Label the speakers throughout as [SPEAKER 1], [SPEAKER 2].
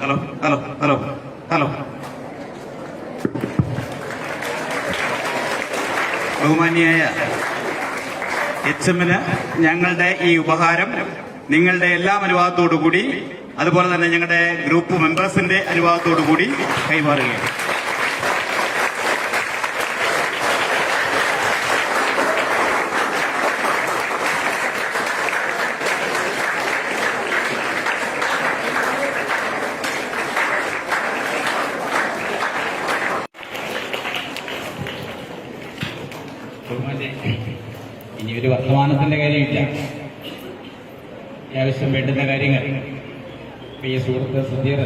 [SPEAKER 1] Hello hello hello hello. ഞങ്ങളുടെ ഈ ഉപഹാരം നിങ്ങളുടെ എല്ലാം അനുവാദത്തോടു കൂടി അതുപോലെ തന്നെ ഞങ്ങളുടെ ഗ്രൂപ്പ് മെമ്പേഴ്സിന്റെ അനുവാദത്തോടു കൂടി കൈമാറുകയാണ്.
[SPEAKER 2] ഇനി ഒരു വർത്തമാനത്തിന്റെ കാര്യമില്ല. അത്യാവശ്യം വേണ്ടുന്ന കാര്യങ്ങൾ. പ്രിയ സുഹൃത്ത് സുധീർ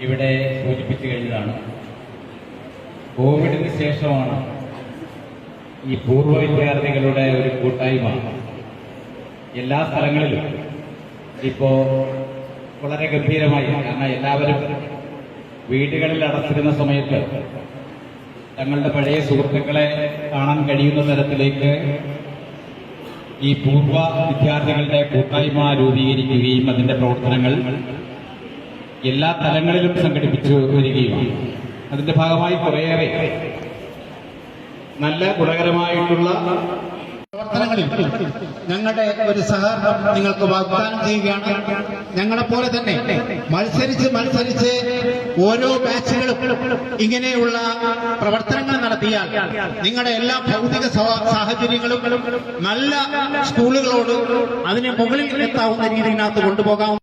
[SPEAKER 2] ഇവിടെ സൂചിപ്പിച്ചു കഴിഞ്ഞതാണ്. കോവിഡിന് ശേഷമാണ് ഈ പൂർവ വിദ്യാർത്ഥികളുടെ ഒരു കൂട്ടായ്മ. എല്ലാ സ്ഥലങ്ങളിലും ഇപ്പോ വളരെ ഗംഭീരമായി കാരണം എല്ലാവരും വീടുകളിൽ അടച്ചിരുന്ന സമയത്ത് തങ്ങളുടെ പഴയ സുഹൃത്തുക്കളെ കാണാൻ കഴിയുന്ന തരത്തിലേക്ക് ഈ പൂർവ വിദ്യാർത്ഥികളുടെ കൂട്ടായ്മ രൂപീകരിക്കുകയും അതിന്റെ പ്രവർത്തനങ്ങൾ എല്ലാ തലങ്ങളിലും സംഘടിപ്പിച്ചു വരികയുമാണ്. അതിന്റെ ഭാഗമായി കുറേയേറെ നല്ല ഗുണകരമായിട്ടുള്ള
[SPEAKER 3] പ്രവർത്തനങ്ങളിൽ ഞങ്ങളുടെ ഒരു സഹകരണം നിങ്ങൾക്ക് വാഗ്ദാനം ചെയ്യുകയാണ്. ഞങ്ങളെ പോലെ തന്നെ മത്സരിച്ച് മത്സരിച്ച് ഓരോ ബാച്ചുകളും ഇങ്ങനെയുള്ള പ്രവർത്തനങ്ങൾ നടത്തിയാൽ നിങ്ങളുടെ എല്ലാ ഭൗതിക സാഹചര്യങ്ങളും നല്ല സ്കൂളുകളോട് അതിന് മുകളിൽ എത്താവുന്ന രീതിയിനകത്ത് കൊണ്ടുപോകാം